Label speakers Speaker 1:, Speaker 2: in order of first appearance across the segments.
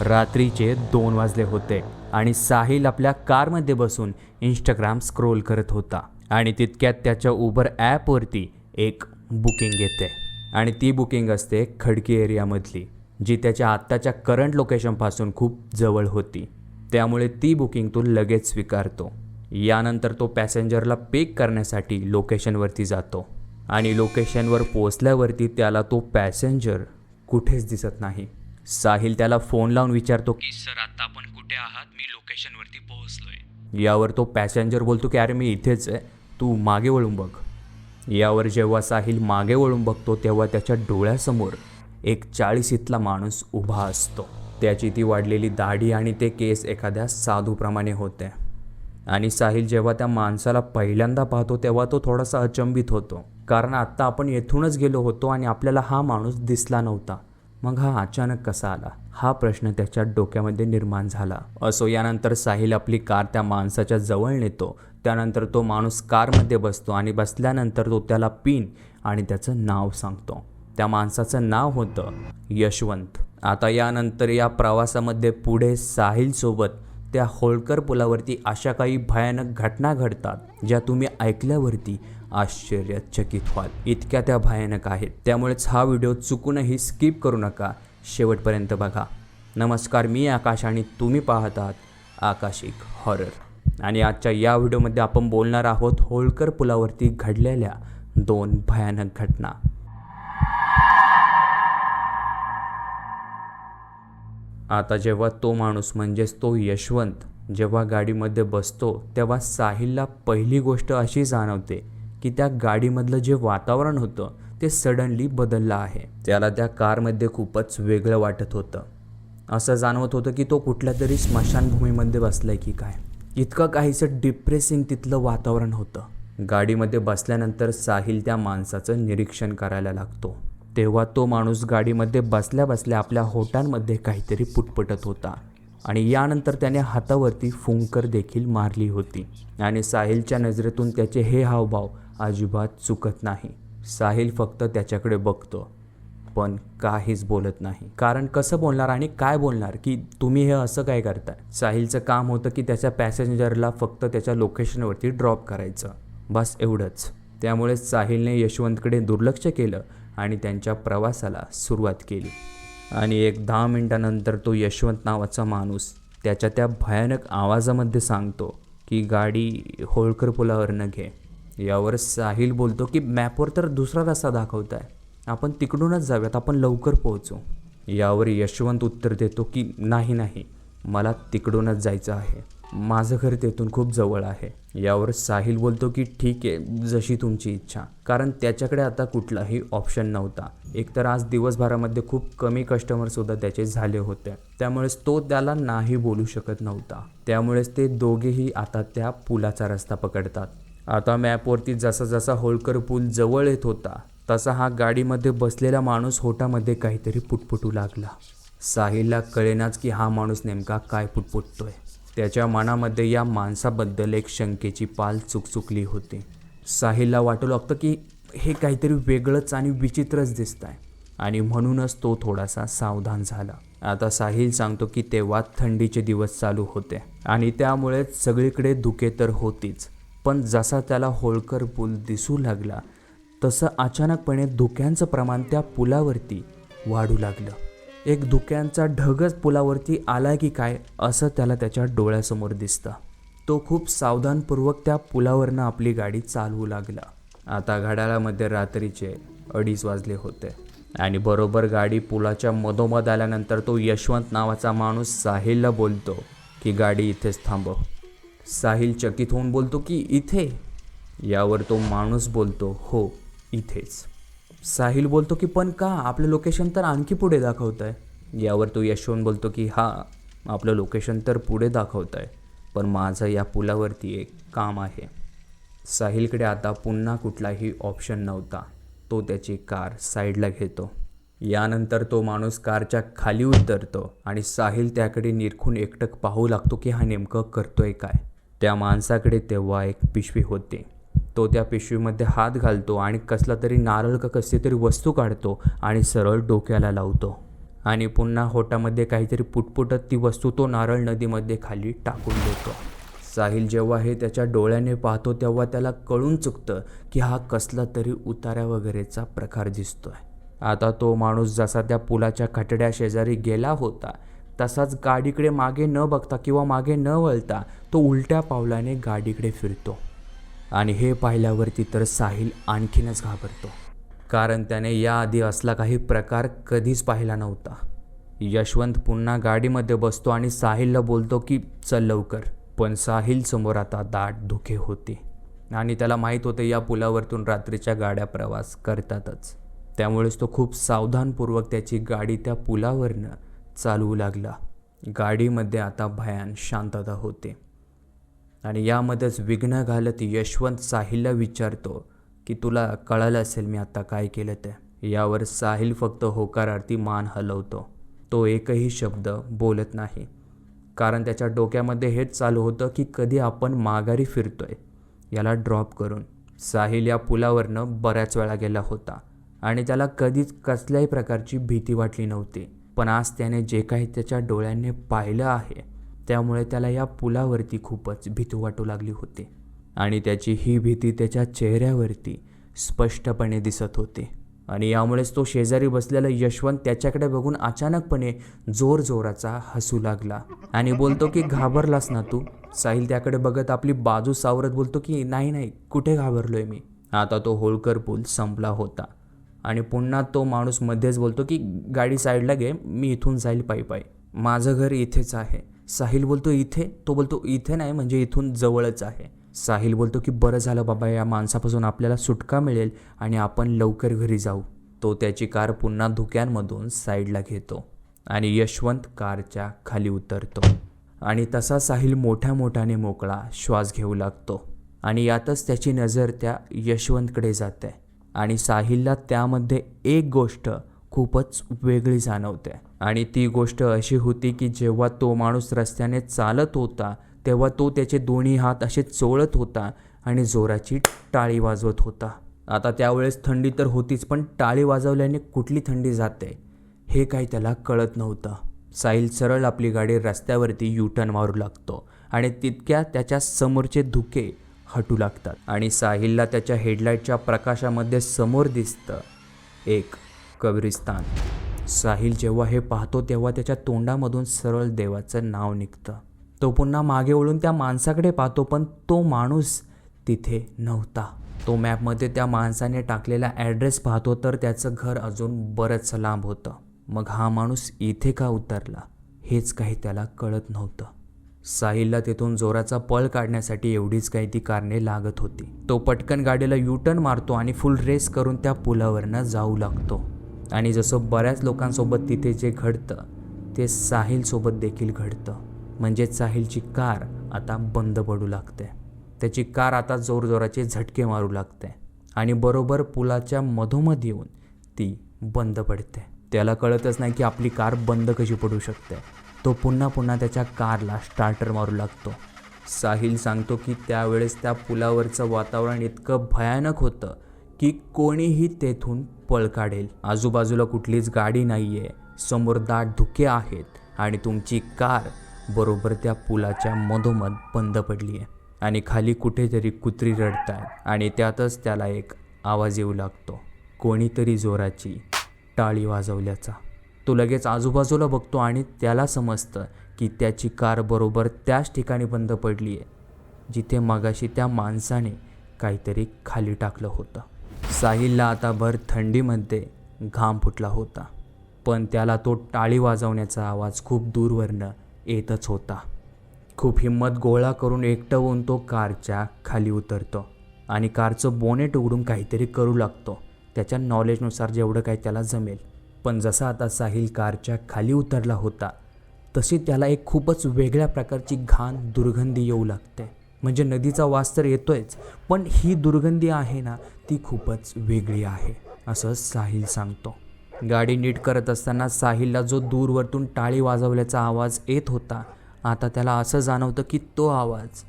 Speaker 1: रात्रीचे दोन वाजले होते आणि साहिल आपल्या कारमध्ये बसून इंस्टाग्राम स्क्रोल करत होता. आणि तितक्यात त्याच्या उबर ॲपवरती एक बुकिंग येते. आणि ती बुकिंग असते खडकी एरियामधली जी त्याच्या आत्ताच्या करंट लोकेशनपासून खूप जवळ होती. त्यामुळे ती बुकिंग तो लगेच स्वीकारतो. यानंतर तो पॅसेंजरला पिक करण्यासाठी लोकेशनवरती जातो. आणि लोकेशनवर पोचल्यावरती त्याला तो पॅसेंजर कुठेच दिसत नाही. साहिल त्याला फोन लावून विचारतो की सर आता आपण कुठे आहात? मी लोकेशनवरती पोहोचलोय. यावर तो पॅसेंजर बोलतो की अरे मी इथेच आहे. तू मागे वळून बघ. यावर जेव्हा साहिल मागे वळून बघतो तेव्हा त्याच्या डोळ्यासमोर एक चाळीसीतला माणूस उभा असतो. त्याची ती वाढलेली दाढी आणि ते केस एखाद्या साधूप्रमाणे होते. आणि साहिल जेव्हा त्या माणसाला पहिल्यांदा पाहतो तेव्हा तो थोडासा अचंबित होतो. कारण आत्ता आपण येथूनच गेलो होतो आणि आपल्याला हा माणूस दिसला नव्हता. मग हा अचानक कसा आला? हा प्रश्न त्याच्या डोक्यामध्ये निर्माण झाला. असो यानंतर साहिल आपली कार त्या माणसाच्या जवळ नेतो. त्यानंतर तो माणूस कारमध्ये बसतो आणि बसल्यानंतर तो त्याला पिन आणि त्याचं नाव सांगतो. त्या माणसाचं नाव होतं यशवंत. आता यानंतर या प्रवासामध्ये पुढे साहिलसोबत त्या होळकर पुलावरती अशा काही भयानक घटना घडतात ज्या तुम्ही ऐकल्यावरती आश्चर्यचकित व्हाल. इतक्या त्या भयानक आहेत. त्यामुळेच हा व्हिडिओ चुकूनही स्किप करू नका. शेवटपर्यंत बघा. नमस्कार मी आकाश आणि तुम्ही पाहत आहात आकाशिक हॉरर आणि आजच्या या व्हिडिओमध्ये आपण बोलणार आहोत होळकर पुलावरती घडलेल्या दोन भयानक घटना. आता जेव्हा तो माणूस म्हणजेच तो यशवंत जेव्हा गाडीमध्ये बसतो तेव्हा साहिलला पहिली गोष्ट अशी जाणवते की त्या गाडीमधलं जे वातावरण होतं ते सडनली बदललं आहे. त्याला त्या कारमध्ये खूपच वेगळं वाटत होतं. असं जाणवत होतं की तो कुठल्या तरी स्मशानभूमीमध्ये बसलाय की काय. इतकं काहीसं डिप्रेसिंग तिथलं वातावरण होतं. गाडीमध्ये बसल्यानंतर साहिल त्या माणसाचं निरीक्षण करायला लागतो. तेव्हा तो माणूस गाडीमध्ये बसल्या बसल्या आपल्या होटांमध्ये काहीतरी पुटपटत होता आणि यानंतर त्याने हातावरती फुंकर देखील मारली होती आणि साहिलच्या नजरेतून त्याचे हे हावभाव अजिबात चुकत नाही. साहिल फक्त त्याच्याकडे बघतो. पण काहीच बोलत नाही. कारण कसं बोलणार आणि काय बोलणार? की तुम्ही हे असं काय करताय? साहिलचं काम होतं की त्याच्या पॅसेंजरला फक्त त्याच्या लोकेशनवरती ड्रॉप करायचं. बस एवढंच. त्यामुळे साहिलने यशवंतकडे दुर्लक्ष केलं आणि त्यांच्या प्रवासाला सुरुवात केली. आणि एक दहा मिनटानंतर तो यशवंत नावाचा माणूस त्याच्या त्या भयानक आवाजामध्ये सांगतो की गाडी होळकर पुलावरनं घे. यावर साहिल बोलतो की मॅपवर तर दुसरा रस्ता दाखवत आहे आपण तिकडूनच जाऊयात. आपण लवकर पोहोचू. यावर यशवंत उत्तर देतो की नाही नाही. मला तिकडूनच जायचं आहे. माझं घर तेथून खूप जवळ आहे. यावर साहिल बोलतो की ठीक आहे. जशी तुमची इच्छा. कारण त्याच्याकडे आता कुठलाही ऑप्शन नव्हता. एकतर आज दिवसभरामध्ये खूप कमी कस्टमरसुद्धा त्याचे झाले होते. त्यामुळेच तो त्याला नाही बोलू शकत नव्हता. त्यामुळेच ते दोघेही आता त्या पुलाचा रस्ता पकडतात. आता मॅपवरती जसा जसा होळकर पूल जवळ येत होता तसा हा गाडीमध्ये बसलेला माणूस होटामध्ये काहीतरी पुटपुटू लागला. साहिलला कळेनाच की हा माणूस नेमका काय पुटपुटतोय. त्याच्या मनामध्ये या माणसाबद्दल एक शंकेची पाल चुकचुकली होती. साहिलला वाटू लागतं की हे काहीतरी वेगळंच आणि विचित्रच दिसत आहे आणि म्हणूनच तो थोडासा सावधान झाला. आता साहिल सांगतो की तेव्हा थंडीचे दिवस चालू होते. आणि त्यामुळे सगळीकडे धुके तर होतीच. पण जसा त्याला होळकर पूल दिसू लागला तसं अचानकपणे धुक्यांचं प्रमाण त्या पुलावरती वाढू लागलं. एक धुक्यांचा ढगच पुलावरती आला की काय असं त्याला त्याच्या डोळ्यासमोर दिसतं. तो खूप सावधानपूर्वक त्या पुलावरनं आपली गाडी चालवू लागला. आता घड्याळामध्ये रात्रीचे अडीच वाजले होते. आणि बरोबर गाडी पुलाच्या मधोमध आल्यानंतर तो यशवंत नावाचा माणूस साहिलला बोलतो की गाडी इथेच थांबव. साहिल चकित होऊन बोलतो की इथे. यावर तो माणूस बोलतो हो इथेच. साहिल बोलतो की पण का? आपलं लोकेशन तर आणखी पुढे दाखवत आहे यावर तो यशवंत बोलतो की हा आपलं लोकेशन तर पुढे दाखवत आहे पण माझं या पुलावरती एक काम आहे. साहिलकडे आता पुन्हा कुठलाही ऑप्शन नव्हता. तो त्याची कार साईडला घेतो. यानंतर तो माणूस कारच्या खाली उतरतो आणि साहिल त्याकडे निरखून एकटक पाहू लागतो की हा नेमकं करतोय काय? त्या माणसाकडे तेव्हा एक पिशवी होती. तो त्या पिशवीमध्ये हात घालतो आणि कसला तरी नारळ का कसली तरी वस्तू काढतो आणि सरळ डोक्याला लावतो. आणि पुन्हा होटामध्ये काहीतरी पुटपुटत ती वस्तू तो नारळ नदीमध्ये खाली टाकून देतो. साहिल जेव्हा हे त्याच्या डोळ्याने पाहतो तेव्हा त्याला कळून चुकतं की हा कसला तरी उतारा वगैरेचा प्रकार दिसतोय. आता तो माणूस जसा त्या पुलाच्या खटड्या शेजारी गेला होता तसाच गाडीकडे मागे न बघता किंवा मागे न वळता तो उलट्या पावलाने गाडीकडे फिरतो. आणि हे पाहिल्यावरती तर साहिल आणखीनच घाबरतो. कारण त्याने याआधी असला काही प्रकार कधीच पाहिला नव्हता. यशवंत पुन्हा गाडीमध्ये बसतो आणि साहिलला बोलतो की चल लवकर. पण साहिल समोर आता दाट धुके होते. आणि त्याला माहीत होते या पुलावरतून रात्रीच्या गाड्या प्रवास करतातच. त्यामुळेच तो खूप सावधानपूर्वक त्याची गाडी त्या पुलावरनं चालवू लागला. गाडीमध्ये आता भयान शांतता होते. आणि यामध्येच विघ्न घालत यशवंत साहिलला विचारतो की तुला कळालं असेल मी आता काय केलं ते? यावर साहिल फक्त होकारार्थी मान हलवतो. तो एकही शब्द बोलत नाही. कारण त्याच्या डोक्यामध्ये हेच चालू होतं की कधी आपण माघारी फिरतोय याला ड्रॉप करून. साहिल या पुलावरनं बऱ्याच वेळा गेला होता आणि त्याला कधीच कसल्याही प्रकारची भीती वाटली नव्हती. पण आज त्याने जे काही त्याच्या डोळ्यांनी पाहिलं आहे त्यामुळे त्याला या पुलावरती खूपच भीती वाटू लागली होती. आणि त्याची ही भीती त्याच्या चेहऱ्यावरती स्पष्टपणे दिसत होती. आणि यामुळेच तो शेजारी बसलेला यशवंत त्याच्याकडे बघून अचानकपणे जोर जोराचा हसू लागला. आणि बोलतो की घाबरलास ना तू? साहिल त्याकडे बघत आपली बाजू सावरत बोलतो की नाही नाही कुठे घाबरलोय मी? आता तो होळकर पूल संपला होता. आणि पुन्हा तो माणूस मध्येच बोलतो की गाडी साईडला घे मी इथून जाईल पायी पायी. माझं घर इथेच आहे. साहिल बोलतो इथे? तो बोलतो इथे नाही म्हणजे इथून जवळच आहे. साहिल बोलतो की बरं झालं बाबा या माणसापासून आपल्याला सुटका मिळेल आणि आपण लवकर घरी जाऊ. तो त्याची कार पुन्हा धुक्यांमधून साईडला घेतो आणि यशवंत कारच्या खाली उतरतो. आणि तसा साहिल मोठ्या मोठ्याने मोकळा श्वास घेऊ लागतो आणि यातच त्याची नजर त्या यशवंतकडे जाते. आणि साहिलला त्यामध्ये एक गोष्ट खूपच वेगळी जाणवते. आणि ती गोष्ट अशी होती की जेव्हा तो माणूस रस्त्याने चालत होता तेव्हा तो त्याचे दोन्ही हात असे चोळत होता आणि जोराची टाळी वाजवत होता. आता त्यावेळेस थंडी तर होतीच पण टाळी वाजवल्याने कुठली थंडी जाते हे काही त्याला कळत नव्हतं. साहिल सरळ आपली गाडी रस्त्यावरती यू टर्न मारू लागतो आणि तितक्या त्याच्या समोरचे धुके हटू लागतात. आणि साहिलला त्याच्या हेडलाईटच्या प्रकाशामध्ये समोर दिसतं एक कब्रिस्तान. साहिल जेव्हा हे पाहतो तेव्हा त्याच्या तोंडामधून सरळ देवाचं नाव निघतं. तो पुन्हा मागे वळून त्या माणसाकडे पाहतो पण तो माणूस तिथे नव्हता. तो मॅपमध्ये त्या माणसाने टाकलेला ॲड्रेस पाहतो तर त्याचं घर अजून बरंच लांब होतं. मग हा माणूस इथे का उतरला हेच काही त्याला कळत नव्हतं. साहिलला तिथून जोराचा पळ काढण्यासाठी एवढीच काही ती कारणे लागत होती. तो पटकन गाडीला युटर्न मारतो आणि फुल रेस करून त्या पुलावरनं जाऊ लागतो. आणि जसं बऱ्याच लोकांसोबत तिथे जे घडतं ते साहिलसोबत देखील घडतं. म्हणजे साहिलची कार आता बंद पडू लागते. त्याची कार आता जोरजोराचे झटके मारू लागते. आणि बरोबर पुलाच्या मधोमध येऊन ती बंद पडते. त्याला कळतच नाही की आपली कार बंद कशी पडू शकते. तो पुन्हा पुन्हा त्याच्या कारला स्टार्टर मारू लागतो. साहिल सांगतो की त्यावेळेस त्या पुलावरचं वातावरण इतकं भयानक होतं की कोणीही तेथून पळ काढेल. आजूबाजूला कुठलीच गाडी नाही आहे समोर दाट धुके आहेत आणि तुमची कार बरोबर त्या पुलाच्या मधोमध बंद पडली आहे आणि खाली कुठेतरी कुत्री रडताय आणि त्यातच त्याला एक आवाज येऊ लागतो. कोणीतरी जोराची टाळी वाजवल्याचा. तो लगेच आजूबाजूला बघतो आणि त्याला समजतं की त्याची कार बरोबर त्याच ठिकाणी बंद पडली आहे जिथे मगाशी त्या माणसाने काहीतरी खाली टाकलं होतं. साहिलला आता भर थंडीमध्ये घाम फुटला होता पण त्याला तो टाळी वाजवण्याचा आवाज खूप दूरवरनं येतच होता. खूप हिंमत गोळा करून एकटं होऊन तो कारच्या खाली उतरतो आणि कारचं बोनेट उघडून काहीतरी करू लागतो. त्याच्या नॉलेजनुसार जेवढं काही त्याला जमेल पण जसा आता साहिल कारच्या खाली उतरला होता तशी त्याला एक खूपच वेगळ्या प्रकारची घाण दुर्गंधी येऊ लागते. म्हणजे नदीचा वास तर येतोयच पण ही दुर्गंधी आहे ना ती खूपच वेगळी आहे असं साहिल सांगतो. गाडी नीट करत असताना साहिलला जो दूरवरतून टाळी वाजवल्याचा आवाज येत होता आता त्याला असं जाणवतं की तो आवाज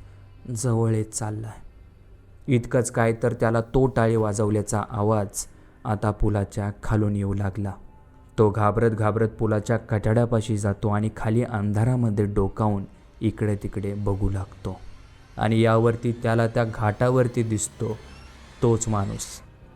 Speaker 1: जवळ येत चालला आहे इतकंच काय तर त्याला तो टाळी वाजवल्याचा आवाज आता पुलाच्या खालून येऊ लागला. तो घाबरत घाबरत पुलाच्या कठड्यापाशी जातो आणि खाली अंधारामध्ये डोकावून इकडे तिकडे बघू लागतो. आणि यावरती त्याला त्या घाटावरती दिसतो तोच माणूस.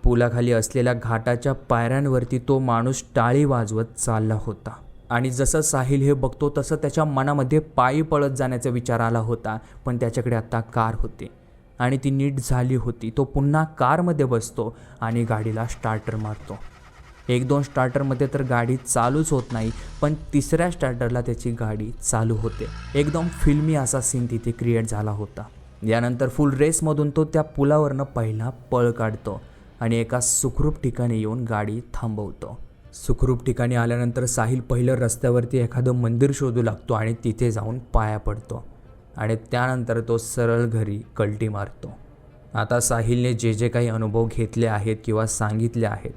Speaker 1: पुलाखाली असलेल्या घाटाच्या पायऱ्यांवरती तो माणूस टाळी वाजवत चालला होता. आणि जसं साहिल हे बघतो तसं त्याच्या मनामध्ये पायी पळत जाण्याचा विचार आला होता पण त्याच्याकडे आता कार होती. आणि ती नीट झाली होती. तो पुन्हा कारमध्ये बसतो आणि गाडीला स्टार्टर मारतो. एक दोन स्टार्टरमध्ये तर गाडी चालूच होत नाही पण तिसऱ्या स्टार्टरला त्याची गाडी चालू होते. एकदम फिल्मी असा सीन तिथे क्रिएट झाला होता. यानंतर फुल रेसमधून तो त्या पुलावरनं पहिला पळ काढतो आणि एका सुखरूप ठिकाणी येऊन गाडी थांबवतो. सुखरूप ठिकाणी आल्यानंतर साहिल पहिलं रस्त्यावरती एखादं मंदिर शोधू लागतो आणि तिथे जाऊन पाया पडतो आणि त्यानंतर तो सरळ घरी कल्टी मारतो. आता साहिलने जे जे काही अनुभव घेतले आहेत किंवा सांगितले आहेत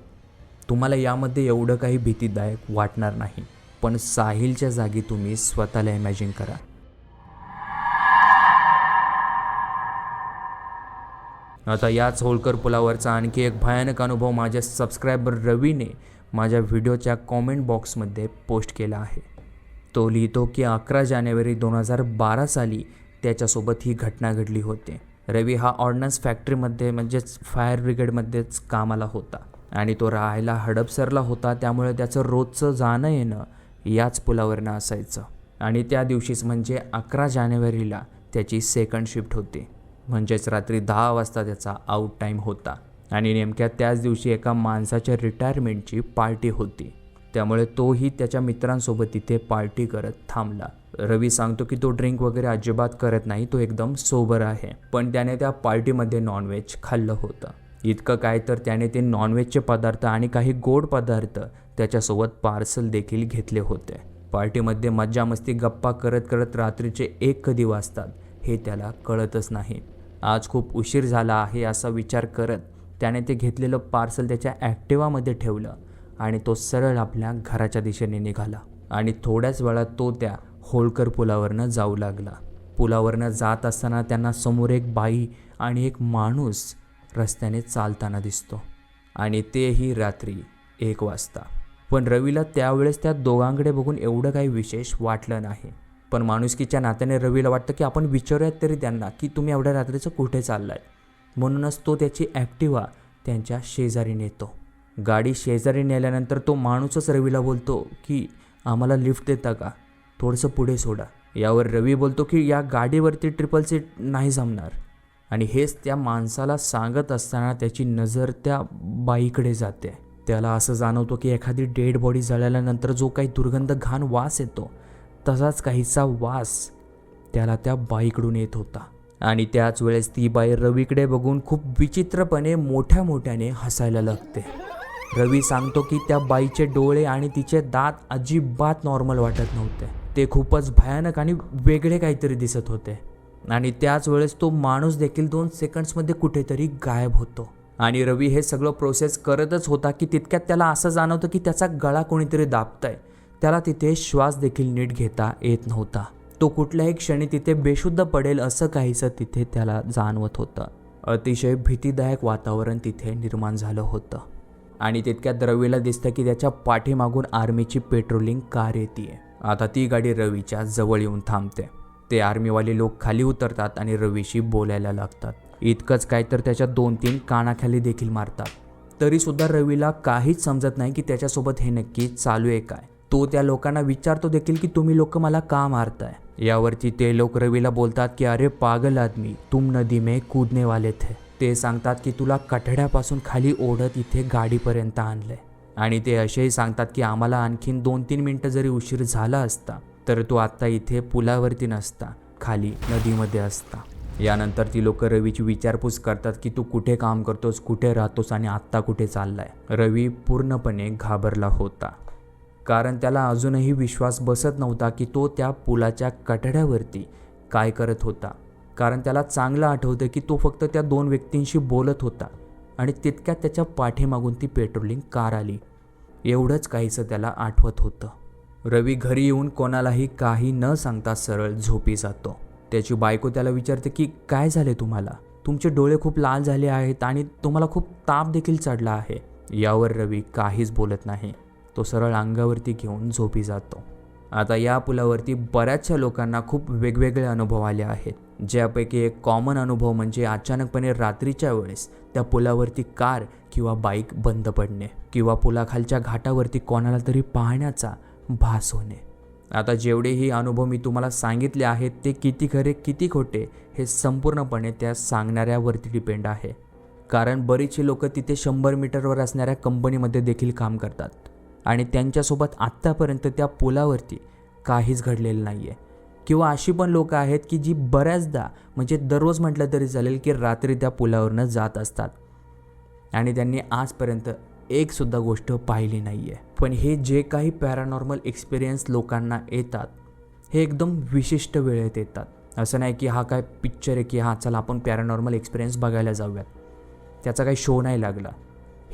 Speaker 1: तुम्हाला यामध्ये एवढं काही भीतीदायक वाटणार नाही पण साहिलच्या जागी तुम्ही स्वतःला इमॅजिन करा. आता याच होळकर पुलावरचा आणखी एक भयानक अनुभव माझ्या सबस्क्रायबर रवीने माझ्या व्हिडिओच्या कॉमेंट बॉक्समध्ये पोस्ट केला आहे. तो लिहितो की अकरा जानेवारी दोन हजार बारा साली त्याच्यासोबत ही घटना घडली होते. रवी हा ऑर्डनन्स फॅक्टरीमध्ये म्हणजेच फायर ब्रिगेडमध्येच कामाला होता. आणि तो राहायला हडपसरला होता त्यामुळे त्याचं रोजचं जाणं येणं याच पुलावरनं असायचं. आणि त्या दिवशीच म्हणजे अकरा जानेवारीला त्याची सेकंड शिफ्ट होती. म्हणजेच रात्री दहा वाजता त्याचा आऊट टाईम होता. आणि नेमक्या त्याच दिवशी एका माणसाच्या रिटायरमेंटची पार्टी होती. त्यामुळे तोही त्याच्या मित्रांसोबत तिथे पार्टी करत थांबला. रवी सांगतो की तो ड्रिंक वगैरे अजिबात करत नाही तो एकदम सोबर आहे. पण त्याने त्या पार्टीमध्ये नॉनव्हेज खाल्लं होतं. इतकं काय तर त्याने ते नॉनव्हेजचे पदार्थ आणि काही गोड पदार्थ त्याच्यासोबत पार्सल देखील घेतले होते. पार्टीमध्ये मज्जा मस्ती गप्पा करत करत रात्रीचे एक कधी वाजतात हे त्याला कळतच नाही. आज खूप उशीर झाला आहे असा विचार करत त्याने ते घेतलेलं पार्सल त्याच्या ॲक्टिवामध्ये ठेवलं आणि तो सरळ आपल्या घराच्या दिशेने निघाला. आणि थोड्याच वेळात तो त्या होळकर पुलावरनं जाऊ लागला. पुलावरनं जात असताना त्यांना समोर एक बाई आणि एक माणूस रस्त्याने चालताना दिसतो आणि तेही रात्री एक वाजता. पण रवीला त्यावेळेस त्या दोघांकडे बघून एवढं काही विशेष वाटलं नाही. पण माणुसकीच्या नात्याने रवीला वाटतं की आपण विचारूयात तरी त्यांना की तुम्ही एवढ्या रात्रीचं कुठे चाललाय? म्हणूनच तो त्याची ॲक्टिवा त्यांच्या शेजारी नेतो. गाडी शेजारी नेल्यानंतर तो माणूसच रवीला बोलतो की आम्हाला लिफ्ट देता का? थोडंसं पुढे सोडा. यावर रवी बोलतो की या गाडीवरती ट्रिपल सीट नाही जमणार. आणि हेच त्या माणसाला सांगत असताना त्याची नजर त्या बाईकडे जाते. त्याला असं जाणवतो की एखादी डेड बॉडी जळाल्यानंतर जो काही दुर्गंध घाण वास येतो तसाच काहीचा वास त्याला त्या बाईकडून येत होता. आणि त्याच वेळेस ती बाई रवीकडे बघून खूप विचित्रपणे मोठ्या मोठ्याने हसायला लागते. रवी सांगतो की त्या बाईचे डोळे आणि तिचे दात अजिबात नॉर्मल वाटत नव्हते. ते खूपच भयानक आणि वेगळे काहीतरी दिसत होते. आणि त्याच वेळेस तो माणूस देखील दोन सेकंड्समध्ये कुठेतरी गायब होतो. आणि रवी हे सगळं प्रोसेस करतच होता की तितक्यात त्याला असं जाणवतं की त्याचा गळा कोणीतरी दाबतंय. त्याला तिथे श्वास देखील नीट घेता येत नव्हता. तो कुठल्याही क्षणी तिथे बेशुद्ध पडेल असं काहीसं तिथे त्याला जाणवत होतं. अतिशय भीतीदायक वातावरण तिथे निर्माण झालं होतं. आणि तितक्यात रवीला दिसतं की त्याच्या पाठीमागून आर्मीची पेट्रोलिंग कार येते आता ती गाडी रवीच्या जवळ येऊन थांबते. ते आर्मीवाले लोक खाली उतरतात आणि रवीशी बोलायला लागतात. इतकंच काय तर त्याच्या दोन तीन कानाखाली देखील मारतात. तरीसुद्धा रवीला काहीच समजत नाही की त्याच्यासोबत हे नक्की चालू आहे काय. तो त्या लोकांना विचारतो देखील की तुम्ही लोक मला का मारताय? यावरती ते लोक रवीला बोलतात की अरे पागल आदमी तुम नदी में कूदने वाले थे. ते सांगतात की तुला कठड्यापासून खाली ओढत इथे गाडीपर्यंत आणलंय. आणि ते असेही सांगतात की आम्हाला आणखीन दोन तीन मिनटं जरी उशीर झाला असता तर तो आत्ता इथे पुलावरती नसता खाली नदीमध्ये असता. यानंतर ती लोक रवीची विचारपूस करतात की तू कुठे काम करतोस कुठे राहतोस आणि आत्ता कुठे चाललाय? रवी पूर्णपणे घाबरला होता. कारण त्याला अजूनही विश्वास बसत नव्हता की तो त्या पुलाच्या कठड्यावरती काय करत होता. कारण त्याला चांगलं आठवतं की तो फक्त त्या दोन व्यक्तींशी बोलत होता आणि तितक्यात त्याच्या पाठीमागून ती पेट्रोलिंग कार आली. एवढंच काहीसं त्याला आठवत होतं. रवी घरी येऊन कोणालाही काही न सांगता सरळ झोपी जातो. त्याची बायको त्याला विचारते की काय झाले तुम्हाला? तुमचे डोळे खूप लाल झाले आहेत आणि तुम्हाला खूप ताप देखील चढला आहे. यावर रवी काहीच बोलत नाही. तो सरळ अंगावरती घेऊन झोपी जातो. आता या पुलावरती बऱ्याचशा लोकांना खूप वेगवेगळे अनुभव आले आहेत. ज्यापैकी एक कॉमन अनुभव म्हणजे अचानकपणे रात्रीच्या वेळेस त्या पुलावरती कार किंवा बाईक बंद पडणे किंवा पुलाखालच्या घाटावरती कोणाला तरी पाहण्याचा भास होणे. आता जेवढेही अनुभव मी तुम्हाला सांगितले आहेत ते किती खरे किती खोटे हे संपूर्णपणे त्या सांगणाऱ्यावरती डिपेंड आहे. कारण बरीचशी लोक तिथे शंभर मीटरवर असणाऱ्या कंपनीमध्ये देखील काम करतात. आणि त्यांच्यासोबत आत्तापर्यंत त्या पुलावरती काहीच घडलेलं नाही आहे किंवा अशी पण लोकं आहेत की जी बऱ्याचदा म्हणजे दररोज म्हटलं तरी चालेल की रात्री त्या पुलावरनं जात असतात. आणि त्यांनी आजपर्यंत एकसुद्धा गोष्ट पाहिली नाही आहे पण हे जे काही पॅरानॉर्मल एक्सपिरियन्स लोकांना येतात हे एकदम विशिष्ट वेळेत येतात. असं नाही की हा काय पिक्चर आहे की हा चला आपण पॅरानॉर्मल एक्सपिरियन्स बघायला जाऊयात. त्याचा काही शो नाही लागला.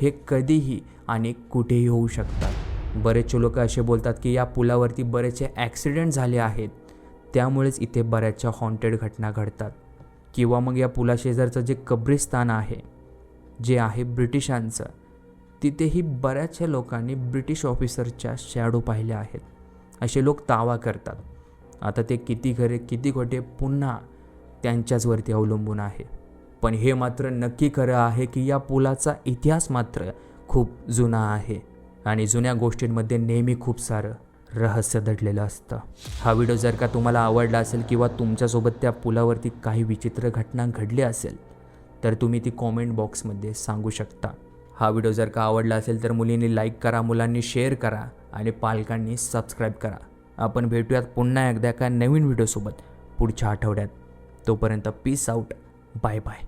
Speaker 1: हे कधीही आणि कुठेही होऊ शकतात. बरेचसे लोक असे बोलतात की या पुलावरती बरेचसे ॲक्सिडेंट झाले आहेत. त्यामुळेच इथे बऱ्याचशा हॉन्टेड घटना घडतात. किंवा मग या पुलाशेजारचं जे कब्रिस्तान आहे जे आहे ब्रिटिशांचं तिथेही बऱ्याचशा लोकांनी ब्रिटिश ऑफिसरच्या शॅडो पाहिल्या आहेत. असे लोक दावा करतात. आता ते किती खरे किती खोटे पुन्हा त्यांच्याचवरती अवलंबून आहे. पण हे मात्र नक्की खरं आहे की या पुलाचा इतिहास मात्र खूप जुना आहे आणि जुन्या गोष्टींमध्ये नेहमी खूप सारं रहस्य दडलेलं असतं. हा व्हिडिओ जर का तुम्हाला आवडला असेल किंवा तुमच्यासोबत त्या पुलावरती काही विचित्र घटना घडली असेल तर तुम्ही ती कॉमेंट बॉक्समध्ये सांगू शकता. हा व्हिडिओ जर का आवडला असेल तर मुलींनी लाईक करा मुलांनी शेअर करा आणि पालकांनी सबस्क्राईब करा. आपण भेटूयात पुन्हा एकदा एका नवीन व्हिडिओसोबत पुढच्या आठवड्यात. तोपर्यंत पीस आऊट बाय बाय